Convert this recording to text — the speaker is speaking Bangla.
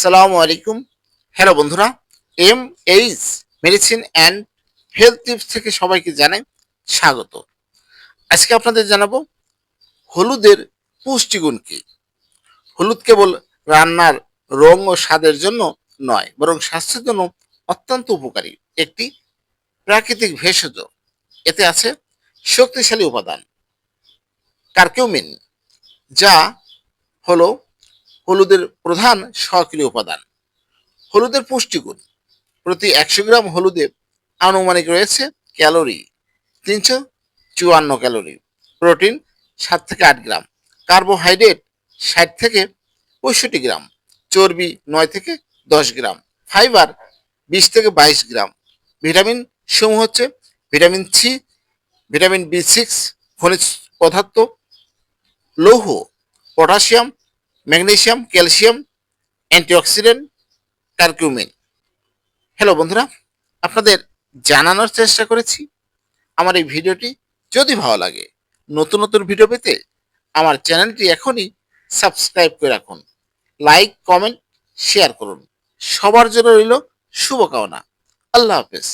আসসালামু আলাইকুম। হ্যালো বন্ধুরা M H medicine and health tips থেকে সবাইকে জানাই স্বাগত। আজকে আপনাদের জানাব হলুদের পুষ্টিগুণ কি? হলুদ কেবল রান্নার রং ও স্বাদের জন্য নয়, বরং স্বাস্থ্যের জন্য অত্যন্ত উপকারী একটি প্রাকৃতিক ভেষজ। এতে আছে শক্তিশালী উপাদান, কার্কিউমিন, যা হলো হলুদের প্রধান সক্রিয় উপাদান। হলুদের পুষ্টিগুণ। প্রতি একশো গ্রাম হলুদে আনুমানিক রয়েছে ক্যালোরি। তিনশো চুয়ান্ন ক্যালোরি। প্রোটিন সাত থেকে আট গ্রাম। কার্বোহাইড্রেট ষাট থেকে পঁয়ষট্টি গ্রাম। চর্বি নয় থেকে দশ গ্রাম। ফাইবার বিশ থেকে বাইশ গ্রাম। ভিটামিন সমূহ হচ্ছে vitamin C, vitamin B six, খনিজ পদার্থ, লৌহ, potassium magnesium calcium, antioxidant, curcumin. Hello বন্ধুরা, আপনাদের জানানোর চেষ্টা করেছি। আমার এই ভিডিওটি যদি ভালো লাগে, নতুন নতুন ভিডিও পেতে আমার চ্যানেলটি এখনই সাবস্ক্রাইব করে রাখুন। লাইক, কমেন্ট, শেয়ার করুন। সবার জন্য রইল শুভকামনা। আল্লাহ হাফেজ।